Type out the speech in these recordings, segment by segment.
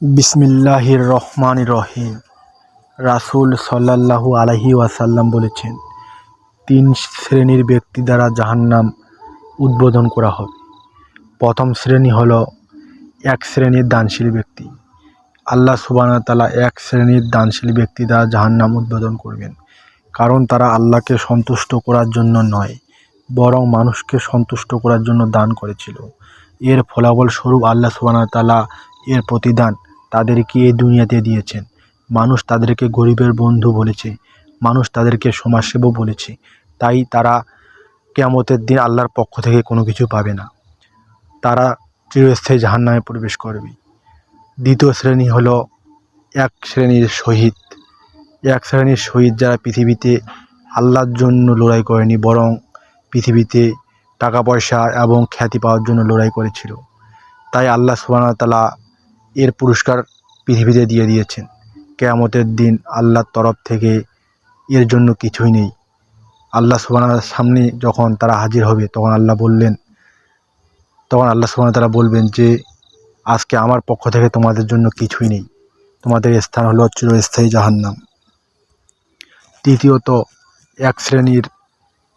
বিসমিল্লাহির রহমান রহিম। রাসূল সাল্লাল্লাহু আলাইহি ওয়াসাল্লাম বলেছেন, তিন শ্রেণির ব্যক্তি দ্বারা জাহান্নাম উদ্বোধন করা হবে প্রথম শ্রেণি হল এক শ্রেণির দানশীল ব্যক্তি। আল্লাহ তাআলা এক শ্রেণির দানশীল ব্যক্তি দ্বারা জাহান্নাম উদ্বোধন করবেন। কারণ তারা আল্লাহকে সন্তুষ্ট করার জন্য নয়, বরং মানুষকে সন্তুষ্ট করার জন্য দান করেছিল। এর ফলাফল স্বরূপ আল্লাহ তাআলা এর প্রতিদান তাদেরকে এই দুনিয়াতে দিয়েছেন। মানুষ তাদেরকে গরিবের বন্ধু বলেছে, মানুষ তাদেরকে সমাজসেবক বলেছে। তাই তারা কেয়ামতের দিন আল্লাহর পক্ষ থেকে কোনো কিছু পাবে না। তারা চিরস্থায়ী জাহান্নামে প্রবেশ করবে। দ্বিতীয় শ্রেণি হলো এক শ্রেণির শহীদ। এক শ্রেণির শহীদ যারা পৃথিবীতে আল্লাহর জন্য লড়াই করেনি, বরং পৃথিবীতে টাকা পয়সা এবং খ্যাতি পাওয়ার জন্য লড়াই করেছিল। তাই আল্লাহ তাআলা এর পুরস্কার পৃথিবীতে দিয়ে দিয়েছেন। কেয়ামতের দিন আল্লাহর তরফ থেকে এর জন্য কিছুই নেই। আল্লাহ সুবহানাহু সামনে যখন তারা হাজির হবে, তখন আল্লাহ বললেন, তখন আল্লাহ সুবহানাহু তারা বলবেন যে, আজকে আমার পক্ষ থেকে তোমাদের জন্য কিছুই নেই। তোমাদের স্থান হলো চিরস্থায়ী জাহান্নাম। তৃতীয়ত, এক শ্রেণির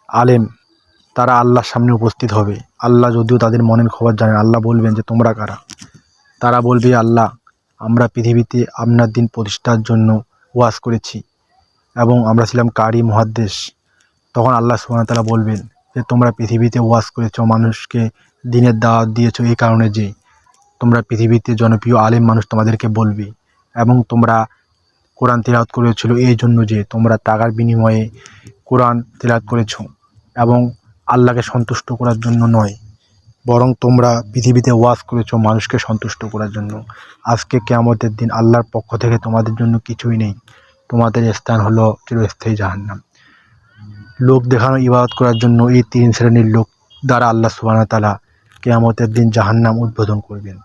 আলেম, তারা আল্লাহর সামনে উপস্থিত হবে। আল্লাহ যদিও তাদের মনের খবর জানেন, আল্লাহ বলবেন যে, তোমরা কারা? তারা বলবে, আল্লাহ, আমরা পৃথিবীতে আপনার দিন প্রতিষ্ঠার জন্য ওয়াজ করেছি এবং আমরা ছিলাম কারি মহাদ্দেশ তখন আল্লাহ সুবহানাহু তাআলা বলবেন যে, তোমরা পৃথিবীতে ওয়াজ করেছ, মানুষকে দিনের দাওয়াত দিয়েছ এই কারণে যে তোমরা পৃথিবীতে জনপ্রিয় আলেম মানুষ তোমাদেরকে বলবে এবং তোমরা কোরআন তেলাওয়াত করেছিল এই জন্য যে তোমরা টাকার বিনিময়ে কোরআন তেলাওয়াত করেছ এবং আল্লাহকে সন্তুষ্ট করার জন্য নয়। বরং তোমরা পৃথিবীতে ওয়াজ করেছ মানুষকে সন্তুষ্ট করার জন্য। আজকে কেয়ামতের দিন আল্লাহর পক্ষ থেকে তোমাদের জন্য কিছুই নেই। তোমাদের স্থান হলো চিরস্থায়ী জাহান্নাম। লোক দেখানো ইবাদত করার জন্য এই তিন শ্রেণির লোক দ্বারা আল্লাহ সুবহানাহু তালা কেয়ামতের দিন জাহান্নাম উদ্বোধন করবেন।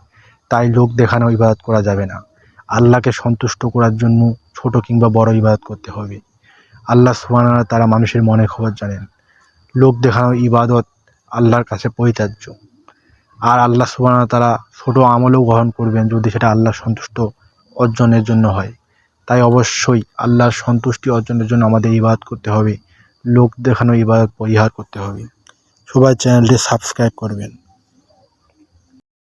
তাই লোক দেখানো ইবাদত করা যাবে না। আল্লাহকে সন্তুষ্ট করার জন্য ছোট কিংবা বড় ইবাদত করতে হবে। আল্লাহ সুবহানাহু তারা মানুষের মনের খবর জানেন। লোক দেখানো ইবাদত আল্লাহর কাছে পরিত্যাজ্য। আর আল্লাহ সুবাহ তারা ছোট আমলেও গ্রহণ করবেন যদি সেটা আল্লাহ সন্তুষ্ট অর্জনের জন্য হয়। তাই অবশ্যই আল্লাহর সন্তুষ্টি অর্জনের জন্য আমাদের ইবাদ করতে হবে। লোক দেখানো ইবাদত পরিহার করতে হবে। সবাই চ্যানেলটি সাবস্ক্রাইব করবেন।